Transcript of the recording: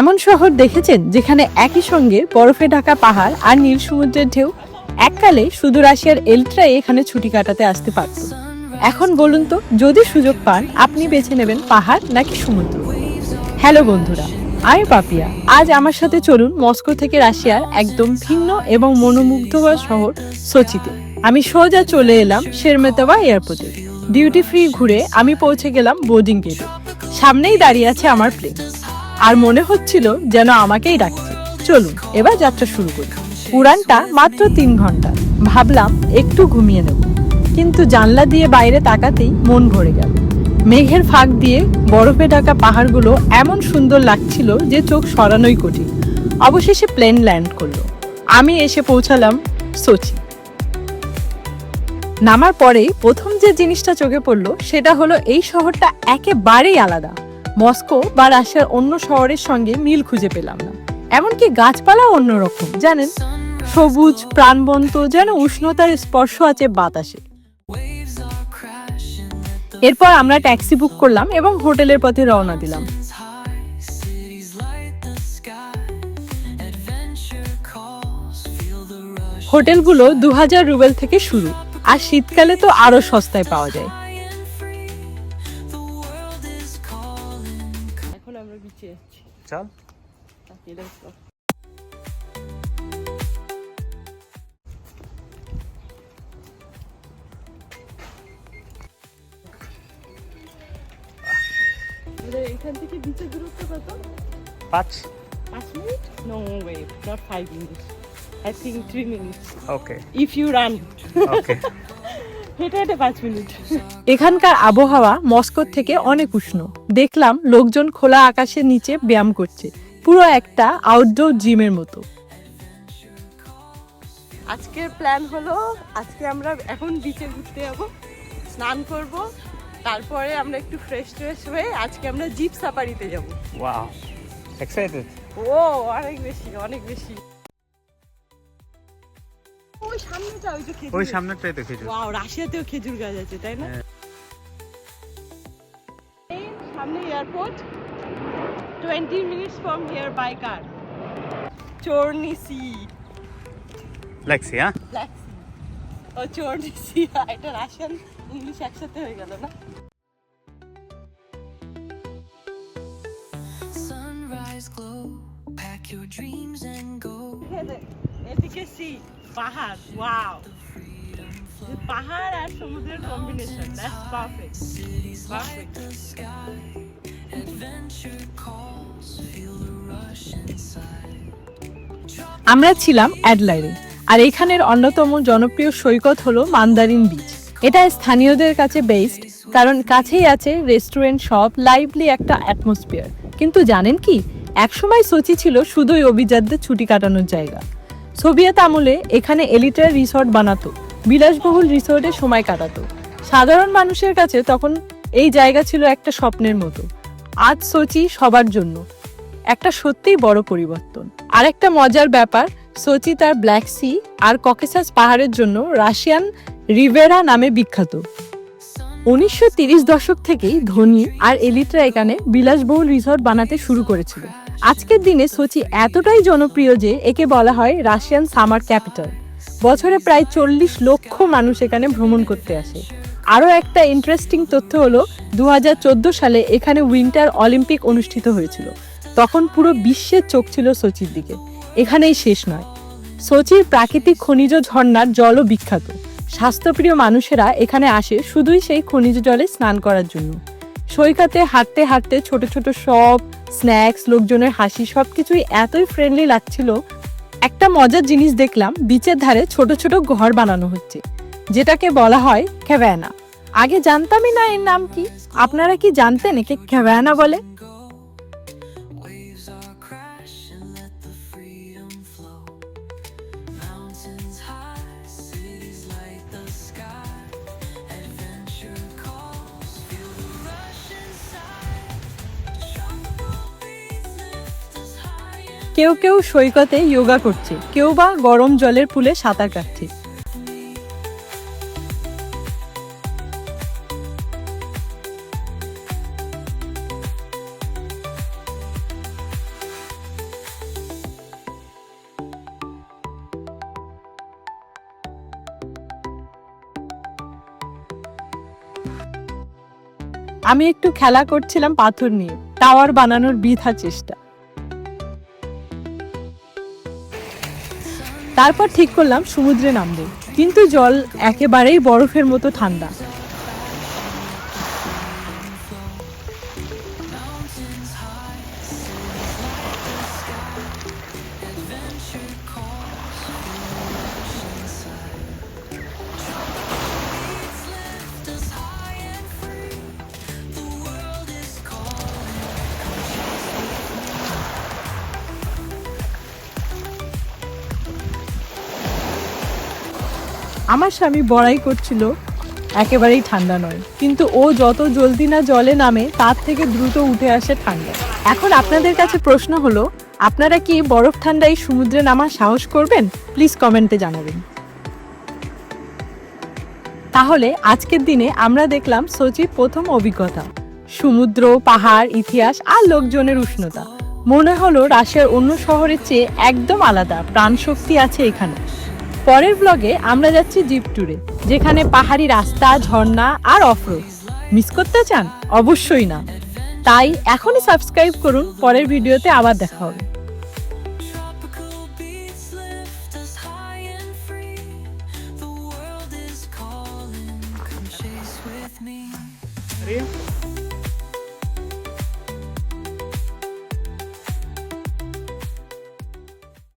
এমন শহর দেখেছেন যেখানে একই সঙ্গে বরফে ঢাকা পাহাড় আর নীল সমুদ্রের ঢেউ এককালে শুধু রাশিয়ার এলট্রাই এখানে ছুটি কাটাতে আসতে পারত। এখন বলুন তো, যদি সুযোগ পান, আপনি বেছে নেবেন পাহাড় নাকি সমুদ্র? হ্যালো বন্ধুরা, আমি পাপিয়া। আজ আমার সাথে চলুন মস্কো থেকে রাশিয়ার একদম ভিন্ন এবং মনোমুগ্ধকর শহর সোচিতে। আমি সোজা চলে এলাম শেরমেতোভা এয়ারপোর্টে। ডিউটি ফ্রি ঘুরে আমি পৌঁছে গেলাম বোর্ডিং গেটে। সামনেই দাঁড়িয়ে আছে আমার প্লেন আর মনে হচ্ছিল যেন আমাকেই ডাকছে। চলুন, এবার যাত্রা শুরু করি। উড়ানটা মাত্র তিন ঘণ্টা। ভাবলাম একটু ঘুমিয়ে নেব। কিন্তু জানলা দিয়ে বাইরে তাকাতেই মন ভরে গেল। মেঘের ফাঁক দিয়ে বরফে ঢাকা পাহাড়গুলো এমন সুন্দর লাগছিল যে চোখ সরানোই কঠিন। অবশেষে প্লেন ল্যান্ড করল। আমি এসে পৌঁছালাম সোচি। নামার পরেই প্রথম যে জিনিসটা চোখে পড়ল, সেটা হলো এই শহরটা একেবারেই আলাদা। মস্কো বা রাশিয়ার অন্য শহরের সঙ্গে মিল খুঁজে পেলাম না। এমনকি গাছপালা অন্যরকম, জানেন? সবুজ, প্রাণবন্ত, যেন উষ্ণতার স্পর্শ আছে বাতাসে। এরপর আমরা ট্যাক্সি বুক করলাম এবং হোটেলের পথে রওনা দিলাম। হোটেলগুলো দু হাজার রুবেল থেকে শুরু, আর শীতকালে তো আরও সস্তায় পাওয়া যায়। আমরা বিচে যাচ্ছি চল এখান থেকে বিচের দূরত্ব কত পাঁচ পাঁচ minute no way not five minutes I think three minutes okay if you run okay হেঁটে হেঁটে পাঁচ মিনিট। এখানকার আবহাওয়া মস্কোর থেকে অনেক উষ্ণ। দেখলাম লোকজন খোলা আকাশের নিচে ব্যায়াম করছে। পুরো একটা আউটডোর জিমের মতো। আজকের প্ল্যান হলো আজকে আমরা এখন বিচে ঘুরতে যাব স্নান করব তারপরে আমরা একটু ফ্রেশ ট্রেশ হয়ে আজকে আমরা জিপ সাফারিতে যাব। ওয়াও এক্সাইটেড ও অনেক বেশি অনেক বেশি। ওই সামনেটা ওই যে ওই সামনেটাই তো খেজুর। ওয়াও রাশিয়াতেও খেজুর গাছ আছে তাই না? হ্যাঁ। সামনে airport twenty minutes from here by car. Chorny sea. লেক্সি হ্যাঁ? ব্ল্যাক সি ও চোরনি সি এটা রাশিয়ান ইংলিশ একসাথে হয়ে গেল না? Sunrise glow, pack your dreams and go. আমরা ছিলাম অ্যাডলাইডে, আর এখানের অন্যতম জনপ্রিয় সৈকত হলো মান্দারিন বিচ। এটা স্থানীয়দের কাছে বেস্ট কারণ কাছেই আছে রেস্টুরেন্ট শপ লাইভলি একটা অ্যাটমসফিয়ার কিন্তু জানেন কি? একসময় সোচি ছিল শুধুই অভিজাতদের ছুটি কাটানোর জায়গা। সোভিয়েত আমলে এখানে এলিটার রিসর্ট বানাতো, বিলাসবহুল রিসর্টে সময় কাটাতো। সাধারণ মানুষের কাছে তখন এই জায়গা ছিল একটা স্বপ্নের মতো। আজ সোচি সবার জন্য। একটা সত্যিই বড় পরিবর্তন। আর একটা মজার ব্যাপার, সোচি তার ব্ল্যাক সি আর ককেসাস পাহাড়ের জন্য রাশিয়ান রিভেরা নামে বিখ্যাত। উনিশশো দশক থেকেই ধোনি আর এলিটরা এখানে বিলাসবহুল রিসর্ট বানাতে শুরু করেছিল। আজকের দিনে সোচি এতটাই জনপ্রিয় যে একে বলা হয় রাশিয়ান সামার ক্যাপিটাল। বছরে প্রায় চল্লিশ লক্ষ মানুষ এখানে ভ্রমণ করতে আসে। আরও একটা ইন্টারেস্টিং তথ্য হলো দু হাজার চোদ্দ সালে এখানে উইন্টার অলিম্পিক অনুষ্ঠিত হয়েছিল। তখন পুরো বিশ্বের চোখ ছিল সোচির দিকে। এখানেই শেষ নয়। সোচির প্রাকৃতিক খনিজ ঝর্ণার জলও বিখ্যাত। স্বাস্থ্যপ্রিয় মানুষেরা এখানে আসে শুধুই সেই খনিজ জলে স্নান করার জন্য। সৈকতে হাঁটতে হাঁটতে ছোট ছোট শপ স্ন্যাক্স লোকজনের হাসি, সবকিছুই এতই ফ্রেন্ডলি লাগছিল। একটা মজার জিনিস দেখলাম বিচের ধারে ছোট ছোট ঘর বানানো হচ্ছে, যেটাকে বলা হয় ক্যাভ্যানা আগে জানতামই না এর নাম কি। আপনারা কি জানতেন একে ক্যাভ্যানা বলে? কেউ কেউ সৈকতে যোগা করছে, কেউ বা গরম জলের পুলে সাঁতার কাটছে। আমি একটু খেলা করছিলাম পাথর নিয়ে, টাওয়ার বানানোর বৃথা চেষ্টা। তারপর ঠিক করলাম সমুদ্রে নামবো। কিন্তু জল একেবারেই বরফের মতো ঠান্ডা। আমার স্বামী বড়াই করছিল, একেবারেই ঠান্ডা নয়। কিন্তু ও যত জলদি না জলে নামে, তার থেকে দ্রুত উঠে আসে ঠান্ডা। এখন আপনাদের কাছে প্রশ্ন হলো, আপনারা কি বরফ ঠান্ডায় সমুদ্রে নামার সাহস করবেন? প্লিজ কমেন্টে জানাবেন। তাহলে আজকের দিনে আমরা দেখলাম সোচির প্রথম অভিজ্ঞতা। সমুদ্র, পাহাড়, ইতিহাস আর লোকজনের উষ্ণতা। মনে হলো রাশিয়ার অন্য শহরের চেয়ে একদম আলাদা, প্রাণশক্তি আছে এখানে। পরের ব্লগে আমরা যাচ্ছি জিপ ট্যুরে যেখানে পাহাড়ি রাস্তা ঝর্ণা আর অফরোড মিস করতে চান? অবশ্যই না। তাই এখনই সাবস্ক্রাইব করুন পরের ভিডিওতে আবার দেখা হবে. Ready?